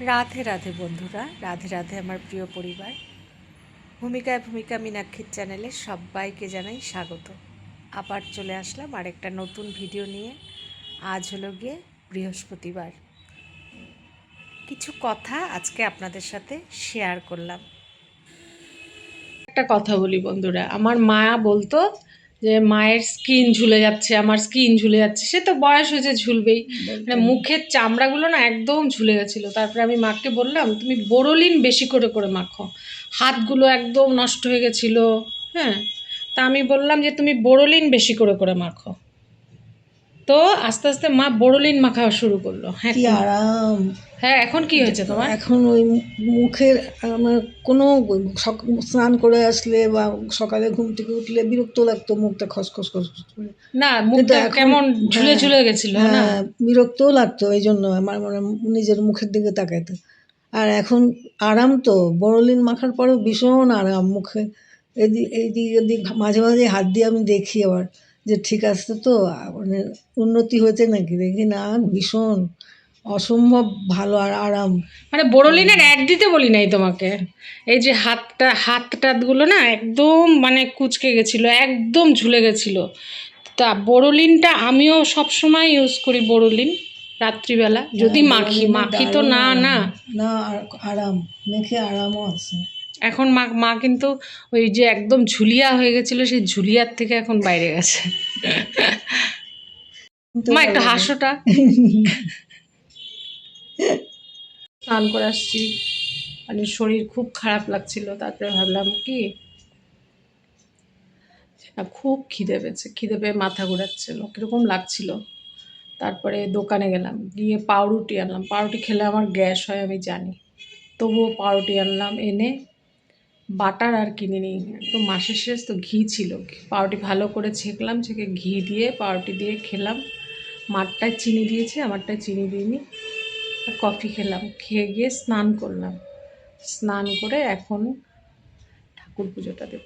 রাধে রাধে বন্ধুরা, রাধে রাধে আমার প্রিয় পরিবার। ভূমিকায় ভূমিকা মীনাক্ষীর চ্যানেলে সবাইকে জানাই স্বাগত। আবার চলে আসলাম আরেকটা নতুন ভিডিও নিয়ে। আজ হলো গিয়ে বৃহস্পতিবার। কিছু কথা আজকে আপনাদের সাথে শেয়ার করলাম। একটা কথা বলি বন্ধুরা, আমার মা বলতো যে মায়ের স্কিন ঝুলে যাচ্ছে আমার স্কিন ঝুলে যাচ্ছে সে তো বয়স হয়েছে ঝুলবেই। মানে মুখের চামড়াগুলো না একদম ঝুলে গেছিল। তারপরে আমি মাকে বললাম তুমি বোরোলিন বেশি করে করে মাখো। হাতগুলো একদম নষ্ট হয়ে গেছিল। হ্যাঁ তা আমি বললাম যে তুমি বোরোলিন বেশি করে করে মাখো। তো আস্তে আস্তে মা বোরোলিন মাখা শুরু করল। হ্যাঁ কি আরাম। হ্যাঁ এখন কি হয়েছে তোমার? এখন ওই মুখের আমার কোনো স্নান করে আসলে বা সকালে ঘুম থেকে উঠলে বিরক্ত লাগতো মুখটা খসখস খসখস করে। না মুখটা কেমন ঝুলে হ্যাঁ, ঝুলে গেছিল না? হ্যাঁ বিরক্তও লাগতো এই জন্য আমার মানে নিজের মুখের দিকে তাকাইতে। আর এখন আরাম তো বড়লিন মাখার পরেও ভীষণ আরাম মুখে। এদিক এইদিক এদিক মাঝে মাঝে হাত দিয়ে আমি দেখি আবার যে ঠিক আছে তো মানে উন্নতি হয়েছে নাকি? দেখি না ভীষণ। অসম্ভব ভালো আর আরাম। মানে বোরোলিনের অ্যাড দিতে বলি নাই তোমাকে। এই যে হাতটা হাত টাতগুলো না একদম মানে কুচকে গেছিল একদম ঝুলে গেছিল। তা বোরোলিনটা আমিও সব সময় ইউজ করি বোরোলিন রাত্রিবেলা। যদি হ্যাঁ, মাখি মাখি তো না না। না আর- আরাম। মেখে আরামও আছে। এখন মা মা কিন্তু ওই যে একদম ঝুলিয়া হয়ে গেছিল সেই ঝুলিয়ার থেকে এখন বাইরে গেছে। মা একটু হাসোটা। স্নান করে আসছি। মানে শরীর খুব খারাপ লাগছিল, তারপরে ভাবলাম কি? খুব খিদে পেয়েছে, খিদে পেয়ে মাথা ঘোরাচ্ছিল কীরকম লাগছিল। তারপরে দোকানে গেলাম, গিয়ে পাউরুটি আনলাম। পাউরুটি খেলে আমার গ্যাস হয়, আমি জানি। তবুও পাউরুটি আনলাম, এনে বাটার আর কিনে কিনিনি, একদম মাসের শেষ, তো ঘি ছিল। পাউরুটি ভালো করে ছেঁকলাম, ছেঁকে ঘি দিয়ে, পাউরুটি দিয়ে খেলাম। মারটায় চিনি দিয়েছে, আমারটায় চিনি দিইনি। কফি খেলাম। খেয়ে গিয়ে স্নান করলাম। স্নান করে এখন ঠাকুর পুজোটা দেব।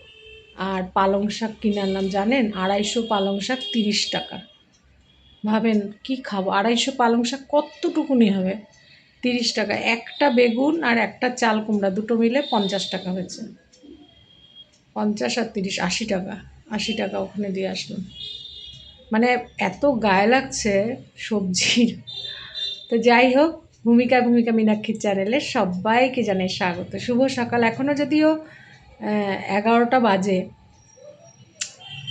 আর পালং শাক কিনে আনলাম, জানেন? আড়াইশো পালং শাক তিরিশ টাকা। ভাবেন, কি খাব? আড়াইশো পালং শাক কতটুকুনি হবে? তিরিশ টাকা। একটা বেগুন আর একটা চাল কুমড়া, দুটো মিলে পঞ্চাশ টাকা হয়েছে। পঞ্চাশ আর তিরিশ, আশি টাকা। আশি টাকা ওখানে দিয়ে আসলাম। মানে এত গায়ে লাগছে সবজির। তো যাই হোক ভূমিকা ভূমিকা মীনাক্ষীর চ্যানেলে সবাইকে জানাই স্বাগত। শুভ সকাল। এখনও যদিও এগারোটা বাজে।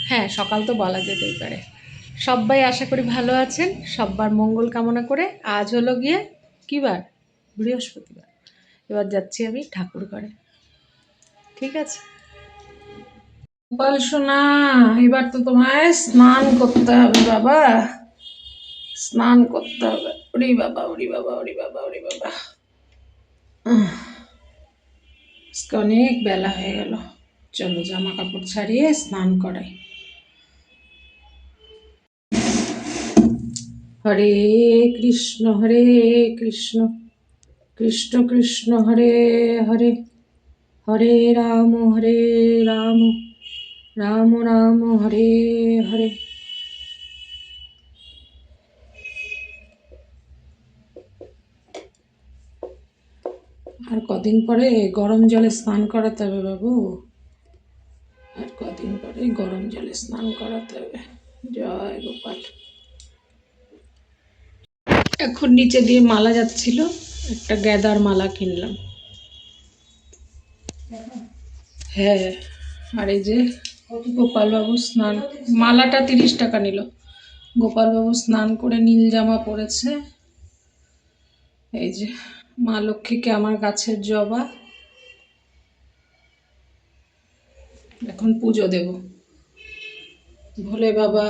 হ্যাঁ সকাল তো বলা যেতেই পারে। সবাই আশা করি ভালো আছেন। সব্বার মঙ্গল কামনা করে আজ হলো গিয়ে কী বার? বৃহস্পতিবার। এবার যাচ্ছি আমি ঠাকুর ঘরে। ঠিক আছে? গোপাল সোনা, এবার তো তোমায় স্নান করতে হবে বাবা। স্নান করতে হবে। ওরে বাবা ওরে বাবা ওরে বাবা ওরে বাবা। আজকে অনেক বেলা হয়ে গেল। চলো জামা কাপড় ছাড়িয়ে স্নান করাই। হরে কৃষ্ণ হরে কৃষ্ণ। কৃষ্ণ কৃষ্ণ, হরে হরে। হরে রাম হরে রাম। রাম রাম, হরে হরে। আর কদিন পরে গরম জলে স্নান করাতে হবে বাবু। আর কদিন পরে গরম জলে স্নান করাতে হবে। জয় গোপাল। এখন নিচে দিয়ে মালা যাচ্ছিল, একটা গ্যাদার মালা কিনলাম। হ্যাঁ আর এই যে গোপালবাবু স্নান, মালাটা তিরিশ টাকা নিল। গোপালবাবু স্নান করে নীল জামা পরেছে। এই যে মা লক্ষ্মীকে আমার গাছের জবা। এখন পুজো দেব। ভোলে বাবা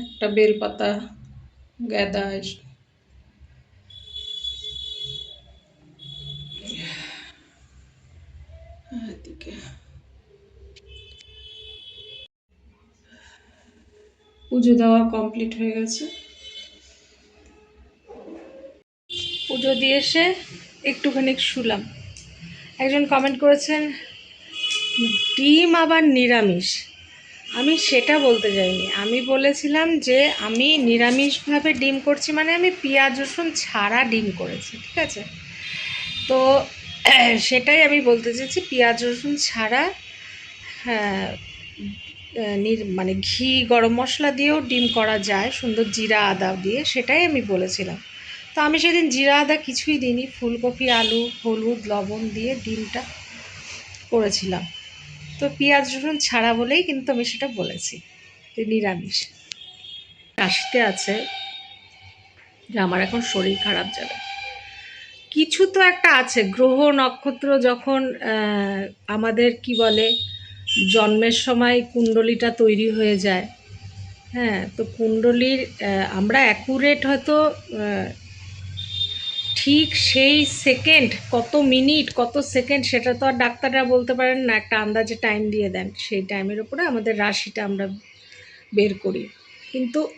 একটা বেলপাতা এদিকে। পুজো দেওয়া কমপ্লিট হয়ে গেছে। পুজো দিয়ে এসে একটুখানি শুলাম একজন কমেন্ট করেছেন, ডিম আবার নিরামিষ। আমি সেটা বলতে যাইনি। আমি বলেছিলাম যে, আমি নিরামিষভাবে ডিম করছি মানে আমি পেঁয়াজ, রসুন ছাড়া ডিম করেছি। ঠিক আছে? তো সেটাই আমি বলতে চাইছি পেঁয়াজ, রসুন ছাড়া হ্যাঁ মানে ঘি, গরম মশলা দিয়েও ডিম করা যায়, সুন্দর জিরা, আদা দিয়ে, সেটাই আমি বলেছিলাম। তো আমি সেদিন জিরা আদা কিছুই দিইনি, ফুলকপি, আলু, হলুদ, লবণ দিয়ে ডিমটা করেছিলাম। তো পেঁয়াজ, রসুন ছাড়া বলেই কিন্তু আমি সেটা বলেছি যে নিরামিষ। রাশিতে আছে যে আমার এখন শরীর খারাপ যাবে। কিছু তো একটা আছে, গ্রহ, নক্ষত্র যখন আমাদের কি বলে, জন্মের সময় কুণ্ডলিটা তৈরি হয়ে যায়। হ্যাঁ তো কুণ্ডলির আমরা অ্যাকুরেট হয়তো ঠিক সেই সেকেন্ড কত মিনিট কত সেকেন্ড সেটা তো আর ডাক্তাররা বলতে পারেন না, একটা আন্দাজে টাইম দিয়ে দেন। সেই টাইমের উপরে আমাদের রাশিটা আমরা বের করি। কিন্তু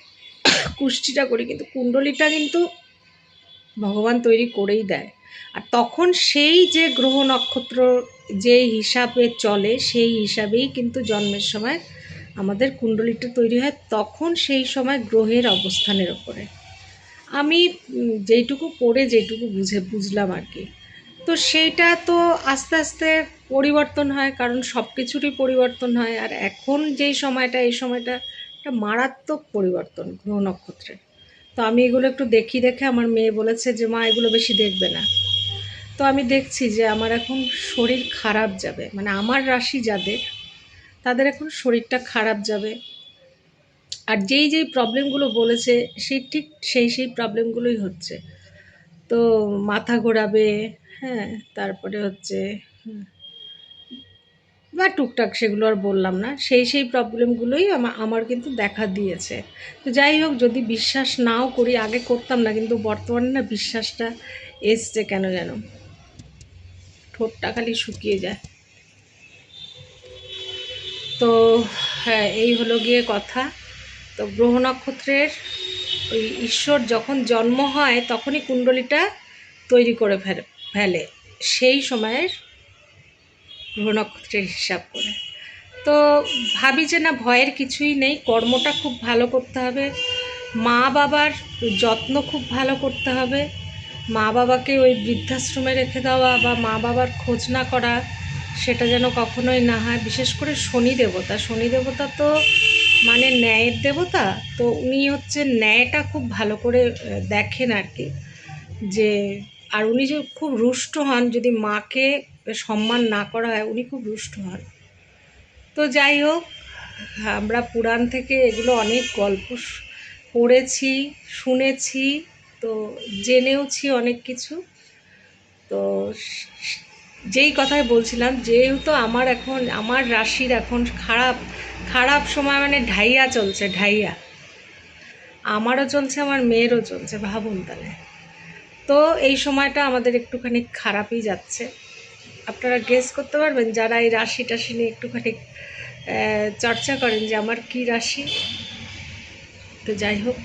কুষ্টিটা করি, কিন্তু কুণ্ডলিটা কিন্তু ভগবান তৈরি করেই দেয়। আর তখন সেই যে গ্রহ নক্ষত্র যে হিসাবে চলে, সেই হিসাবেই কিন্তু জন্মের সময় আমাদের কুণ্ডলিটা তৈরি হয়। তখন সেই সময় গ্রহের অবস্থানের ওপরে আমি যেইটুকু পড়ে যেইটুকু বুঝে, বুঝলাম আর কি। তো সেইটা তো আস্তে আস্তে পরিবর্তন হয়, কারণ সব কিছুরই পরিবর্তন হয়, আর এখন যেই সময়টা, এই সময়টা একটা মারাত্মক পরিবর্তন গ্রহ নক্ষত্রের তো আমি এগুলো একটু দেখি দেখে আমার মেয়ে বলেছে যে, মা, এগুলো বেশি দেখবে না। তো আমি দেখছি যে, আমার এখন শরীর খারাপ যাবে মানে আমার রাশি যাদের, তাদের এখন শরীরটা খারাপ যাবে। আর যেই যেই প্রবলেমগুলো বলেছে, সেই ঠিক সেই সেই প্রবলেমগুলোই হচ্ছে। তো মাথা ঘোরাবে হ্যাঁ তারপরে হচ্ছে বা টুকটাক সেগুলো আর বললাম না, সেই সেই প্রবলেমগুলোই আমার কিন্তু দেখা দিয়েছে। তো যাই হোক, যদি বিশ্বাস নাও করি, আগে করতাম না, কিন্তু বর্তমানে না বিশ্বাসটা এসছে কেন যেন? ঠোঁটটা খালি শুকিয়ে যায়। তো হ্যাঁ এই হলো গিয়ে কথা। তো গ্রহ নক্ষত্রের ওই ঈশ্বর যখন জন্ম হয়, তখনই কুণ্ডলিটা তৈরি করে ফেলে ফেলে। সেই সময়ের গ্রহ নক্ষত্রের হিসাব করে। তো ভাবি যে না, ভয়ের কিছুই নেই, কর্মটা খুব ভালো করতে হবে। মা বাবার যত্ন খুব ভালো করতে হবে। মা বাবাকে ওই বৃদ্ধাশ্রমে রেখে দেওয়া বা মা বাবার খোঁজ না করা, সেটা যেন কখনোই না হয়। বিশেষ করে শনি দেবতা শনি দেবতা তো মানে ন্যায়ের দেবতা? তো উনি হচ্ছে ন্যায়টা খুব ভালো করে দেখেন আর কি যে, আর উনি যে খুব রুষ্ট হন, যদি মাকে সম্মান না করা হয়, উনি খুব রুষ্ট হন। তো যাই হোক, আমরা পুরাণ থেকে এগুলো অনেক গল্প পড়েছি, শুনেছি, তো জেনেওছি অনেক কিছু। তো যেই কথায় বলছিলাম, যেহেতু আমার এখন, আমার রাশির এখন খারাপ খারাপ সময় মানে ঢাইয়া চলছে, ঢাইয়া। আমারও চলছে, আমার মেয়েরও চলছে, ভাবুন তাহলে। তো এই সময়টা আমাদের একটুখানি খারাপই যাচ্ছে। আপনারা গেস করতে পারবেন, যারা এই রাশি টাশি নিয়ে একটুখানি চর্চা করেন যে আমার কি রাশি। তো যাই হোক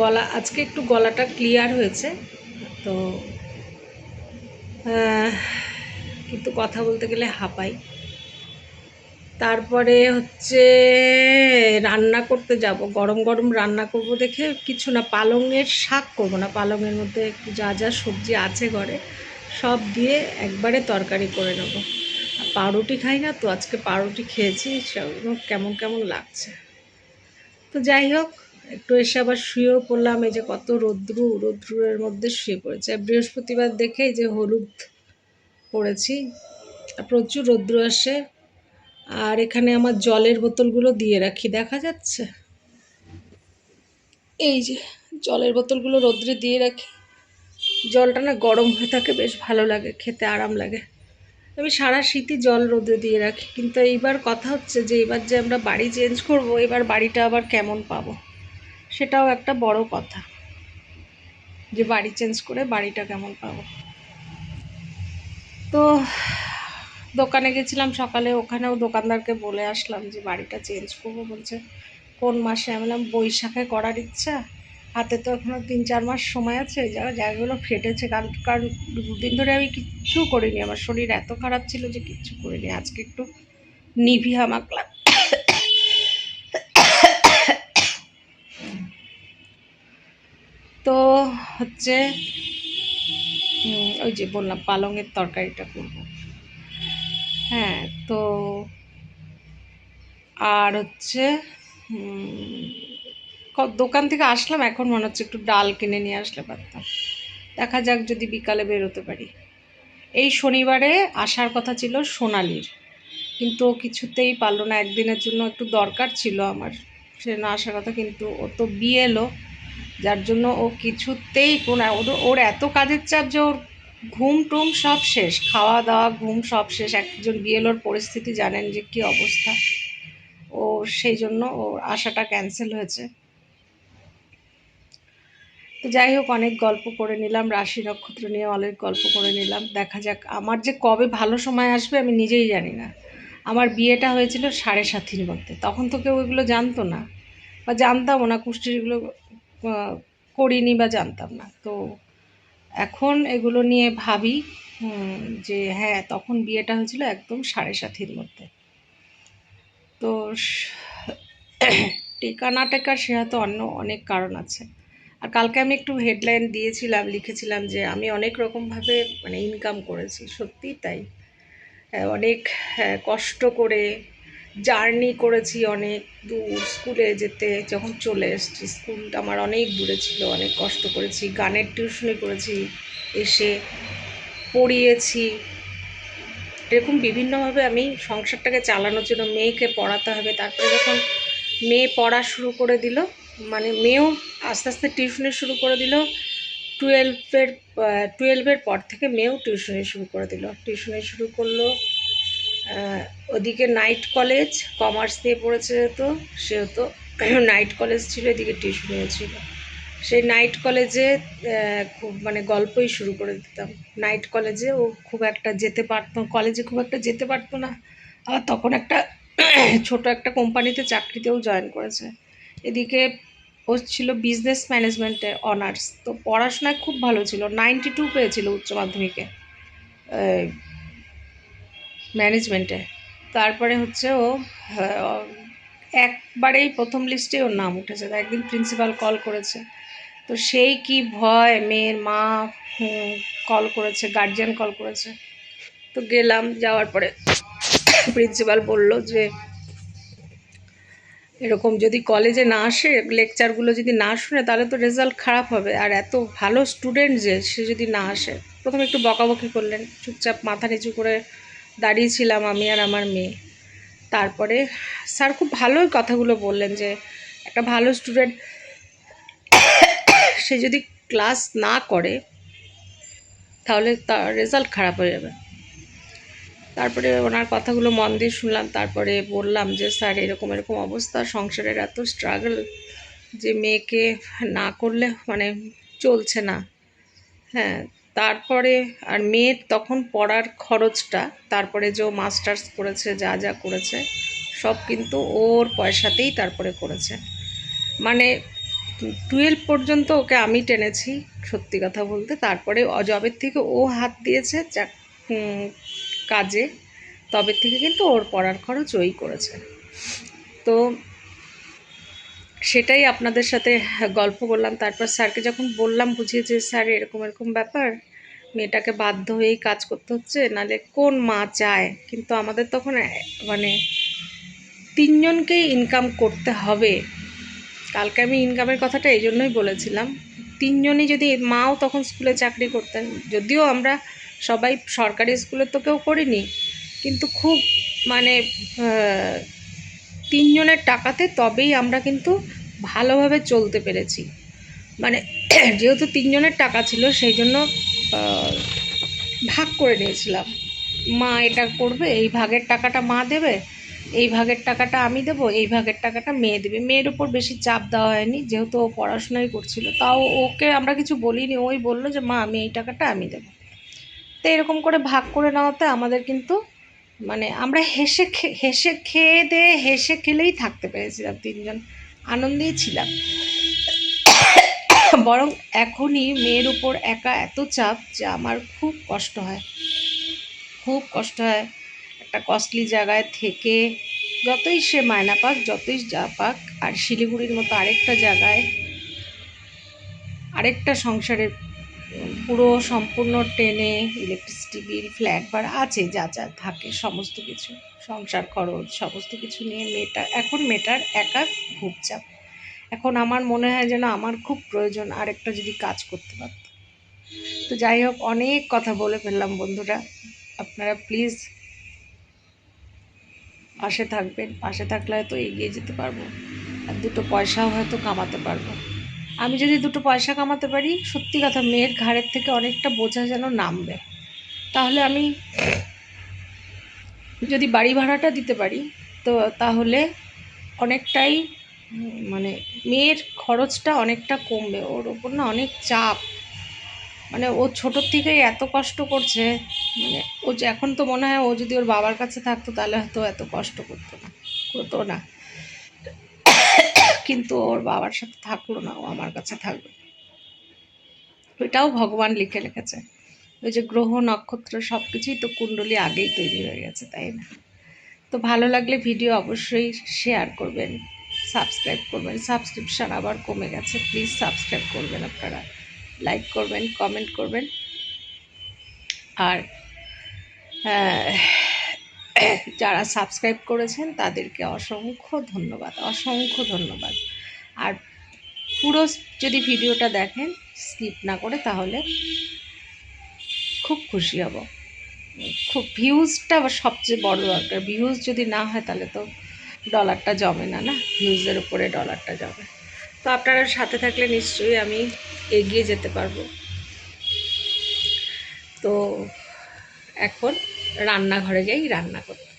গলা, আজকে একটু গলাটা ক্লিয়ার হয়েছে। তো কিন্তু কথা বলতে গেলে হাঁপাই। তারপরে হচ্ছে রান্না করতে যাব। গরম গরম রান্না করব দেখে কিছু না, পালংয়ের শাক করব না। পালংয়ের মধ্যে যা যা সবজি আছে ঘরে, সব দিয়ে একবারে তরকারি করে নেব। পাউরুটি খাই না তো, আজকে পাউরুটি খেয়েছি কেমন কেমন লাগছে। তো যাই হোক একটু এসে আবার শুয়েও পড়লাম, এই যে কত রৌদ্রু রৌদ্রুর মধ্যে শুয়ে পড়েছে। বৃহস্পতিবার দেখে যে হলুদ পড়েছি প্রচুর রৌদ্র আসে। আর এখানে আমার জলের বোতলগুলো দিয়ে রাখি, দেখা যাচ্ছে? এই যে জলের বোতলগুলো রোদ্রে দিয়ে রাখি। জলটা না গরম হয়ে থাকে, বেশ ভালো লাগে, খেতে আরাম লাগে। আমি সারা শীতই জল রোদে দিয়ে রাখি, কিন্তু এইবার কথা হচ্ছে যে, এবার যে আমরা বাড়ি চেঞ্জ করব, এবার বাড়িটা আবার কেমন পাবো? সেটাও একটা বড় কথা যে বাড়ি চেঞ্জ করে বাড়িটা কেমন পাবো। তো দোকানে গেছিলাম সকালে, ওখানেও দোকানদারকে বলে আসলাম যে বাড়িটা চেঞ্জ করব বলছে। কোন মাসে? আমি বললাম, বৈশাখে করার ইচ্ছা। হাতে তো এখনও তিন চার মাস সময় আছে জায়গা জায়গাগুলো ফেটেছে কারণ কারণ দুদিন ধরে আমি কিচ্ছু করিনি। আমার শরীর এত খারাপ ছিল যে কিচ্ছু করিনি। আজকে একটু নিভিয়া মাখলাম তো হচ্ছে ওই যে বললাম, পালংয়ের তরকারিটা করব। হ্যাঁ তো আর হচ্ছে দোকান থেকে আসলাম, এখন মনে হচ্ছে একটু ডাল কিনে নিয়ে আসলে পারতাম। দেখা যাক যদি বিকালে বেরোতে পারি। এই শনিবারে আসার কথা ছিল সোনালির, কিন্তু ও কিছুতেই পারল না। একদিনের জন্য একটু দরকার ছিল আমার, সে না আসার কথা, কিন্তু ও তো বিয়ে এলো। যার জন্য ও কিছুতেই কোনো ওর- এত কাজের চাপ যে ওর ঘুম টুম সব শেষ খাওয়া দাওয়া ঘুম সব শেষ। একজন বিয়েলোর পরিস্থিতি জানেন যে কী অবস্থা। ও সেই জন্য ওর আশাটা ক্যান্সেল হয়েছে। তো যাই হোক অনেক গল্প করে নিলাম রাশি নক্ষত্র নিয়ে অনেক গল্প করে নিলাম। দেখা যাক আমার যে কবে ভালো সময় আসবে আমি নিজেই জানি না। আমার বিয়েটা হয়েছিল সাড়ে সাথীর মধ্যে তখন তো কেউ এগুলো জানতো না বা জানতামও না কুষ্টির এগুলো আহ, করিনি বা জানতাম না। তো এখন এগুলো নিয়ে ভাবি যে হ্যাঁ তখন বিয়েটা হয়েছিল একদম সাড়ে সাথীর মধ্যে। তো টেকা না টেকার সে হয়তো অন্য অনেক কারণ আছে। আর কালকে আমি একটু হেডলাইন দিয়েছিলাম লিখেছিলাম যে আমি অনেক রকমভাবে মানে ইনকাম করেছি সত্যিই তাই। অনেক হ্যাঁ, কষ্ট করে জার্নি করেছি অনেক দূর, স্কুলে যেতে, যখন চলে এসেছি, স্কুলটা আমার অনেক দূরে ছিল, অনেক কষ্ট করেছি, গানের টিউশনি করেছি, এসে পড়িয়েছি। এরকম বিভিন্নভাবে আমি সংসারটাকে চালানোর জন্য মেয়েকে পড়াতে হবে, তারপরে যখন মেয়ে পড়া শুরু করে দিল মানে মেয়েও আস্তে আস্তে টিউশনি শুরু করে দিল টুয়েলভের টুয়েলভের পর থেকে মেয়েও টিউশনি শুরু করে দিল। টিউশনি শুরু করল ওদিকে নাইট কলেজ, কমার্স নিয়ে পড়েছে তো সেহেতু নাইট কলেজ ছিল, এদিকে টিউশনিও ছিল। সেই নাইট কলেজে খুব মানে গল্পই শুরু করে দিতাম। নাইট কলেজে ও খুব একটা যেতে পারতো, কলেজে খুব একটা যেতে পারতো না। আবার তখন একটা ছোট একটা কোম্পানিতে চাকরিতেও জয়েন করেছে। এদিকে ও ছিল বিজনেস ম্যানেজমেন্টে, অনার্স। তো পড়াশোনায় খুব ভালো ছিল, নাইনটি টু পেয়েছিল উচ্চ মাধ্যমিকে। ম্যানেজমেন্টে। তারপরে হচ্ছে ও একবারেই প্রথম লিস্টে ওর নাম উঠেছে একদিন প্রিন্সিপাল কল করেছে। তো সেই কি ভয়, মেয়ের মা কল করেছে গার্জিয়ান কল করেছে। তো গেলাম, যাওয়ার পরে প্রিন্সিপাল বলল যে, এরকম যদি কলেজে না আসে লেকচারগুলো যদি না শুনে, তাহলে তো রেজাল্ট খারাপ হবে। আর এত ভালো স্টুডেন্ট যে, সে যদি না আসে। প্রথমে একটু বকাবকি করলেন, চুপচাপ মাথা নিচু করে দাঁড়িয়েছিলাম আমি আর আমার মেয়ে। তারপরে স্যার খুব ভালোই কথাগুলো বললেন যে, একটা ভালো স্টুডেন্ট সে যদি ক্লাস না করে, তাহলে তার রেজাল্ট খারাপ হয়ে যাবে। তারপরে ওনার কথাগুলো মন দিয়ে শুনলাম, তারপরে বললাম যে, স্যার, এরকম এরকম অবস্থা, সংসারের এত স্ট্রাগল যে মেয়েকে না করলে মানে চলছে না। হ্যাঁ তারপরে আর মেয়ের তখন পড়ার খরচটা, তারপরে যে মাস্টার্স করেছে, যা যা করেছে, সব কিন্তু ওর পয়সাতেই তারপরে করেছে। মানে টুয়েলভ পর্যন্ত ওকে আমি টেনেছি, সত্যি কথা বলতে। তারপরে অজবের থেকে ও হাত দিয়েছে চাক কাজে তবে থেকে কিন্তু ওর পড়ার খরচ ওই করেছে। তো সেটাই আপনাদের সাথে গল্প করলাম। তারপর স্যারকে যখন বললাম, বুঝিয়ে যে, স্যার, এরকম এরকম ব্যাপার। মেয়েটাকে বাধ্য হয়েই কাজ করতে হচ্ছে নালে কোন মা চায়? কিন্তু আমাদের তখন মানে তিনজনকেই ইনকাম করতে হবে। কালকে আমি ইনকামের কথাটা এই জন্যই বলেছিলাম। তিনজনই যদি মাও তখন স্কুলে চাকরি করতেন, যদিও আমরা সবাই সরকারি স্কুলে তো কেউ করিনি, কিন্তু খুব মানে তিনজনের টাকাতে তবেই আমরা কিন্তু ভালোভাবে চলতে পেরেছি। মানে যেহেতু তিনজনের টাকা ছিল সেই জন্য ভাগ করে নিয়েছিলাম। মা এটা করবে, এই ভাগের টাকাটা মা দেবে, এই ভাগের টাকাটা আমি দেবো, এই ভাগের টাকাটা মেয়ে দেবে। মেয়ের উপর বেশি চাপ দেওয়া হয়নি, যেহেতু ও পড়াশোনাই করছিল। তাও ওকে আমরা কিছু বলিনি, ওই বলল যে, মা, আমি এই টাকাটা আমি দেবো। তো এরকম করে ভাগ করে নেওয়াতে আমাদের কিন্তু মানে আমরা হেসে হেসে খেয়ে দিয়ে হেসে খেলেই থাকতে পেরেছিলাম তিনজন। আনন্দেই ছিলাম। বরং এখনই মেয়ের উপর একা এত চাপ যে আমার খুব কষ্ট হয়। খুব কষ্ট হয় একটা কস্টলি জায়গায় থেকে যতই সে মায়না পাক, যতই যা পাক, আর শিলিগুড়ির মতো আরেকটা জায়গায়, আরেকটা সংসারের পুরো সম্পূর্ণ টেনে ইলেকট্রিসিটি বিল ফ্ল্যাট ভাড়া আছে, যা যা থাকে, সমস্ত কিছু। সংসার খরচ, সমস্ত কিছু নিয়ে মেয়েটা এখন মেয়েটার একা খুব চাপ। এখন আমার মনে হয় যেন আমার খুব প্রয়োজন আরেকটা যদি কাজ করতে পারত তো যাই হোক, অনেক কথা বলে ফেললাম বন্ধুরা। আপনারা প্লিজ পাশে থাকবেন। পাশে থাকলে হয়তো এগিয়ে যেতে পারব। আর দুটো পয়সাও হয়তো কামাতে পারব। আমি যদি দুটো পয়সা কামাতে পারি, সত্যি কথা মেয়ের ঘাড়ের থেকে অনেকটা বোঝা যেন নামবে। তাহলে আমি যদি বাড়ি ভাড়াটা দিতে পারি, তো তাহলে অনেকটাই মানে মেয়ের খরচটা অনেকটা কমবে। ওর ওপর না অনেক চাপ। মানে ও ছোটোর থেকেই এত কষ্ট করছে মানে ও এখন তো মনে হয় ও যদি ওর বাবার কাছে থাকতো, তাহলে হয়তো এত কষ্ট করতো না। করতো না। কিন্তু ওর বাবার সাথে থাকল না ও আমার কাছে থাকবে ওইটাও ভগবান লিখে রেখেছে। ওই যে গ্রহ নক্ষত্র সব কিছুই তো কুণ্ডলী আগেই তৈরি হয়ে গেছে তাই না? তো ভালো লাগলে ভিডিও অবশ্যই শেয়ার করবেন সাবস্ক্রাইব করবেন। সাবস্ক্রিপশান আবার কমে গেছে প্লিজ সাবস্ক্রাইব করবেন আপনারা। লাইক করবেন কমেন্ট করবেন। আর আহ, যারা সাবস্ক্রাইব করেছেন তাদেরকে অসংখ্য ধন্যবাদ অসংখ্য ধন্যবাদ। আর পুরো যদি ভিডিওটা দেখেন স্কিপ না করে তাহলে খুব খুশি হব। খুব ভিউজটা সবচেয়ে বড় দরকার। ভিউজ যদি না হয় তাহলে তো ডলারটা জমে না না? ভিউজের উপরে ডলারটা জমে। তো আপনারা সাথে থাকলে নিশ্চয়ই আমি এগিয়ে যেতে পারব। তো এখন রান্নাঘরে যাই, রান্না করতে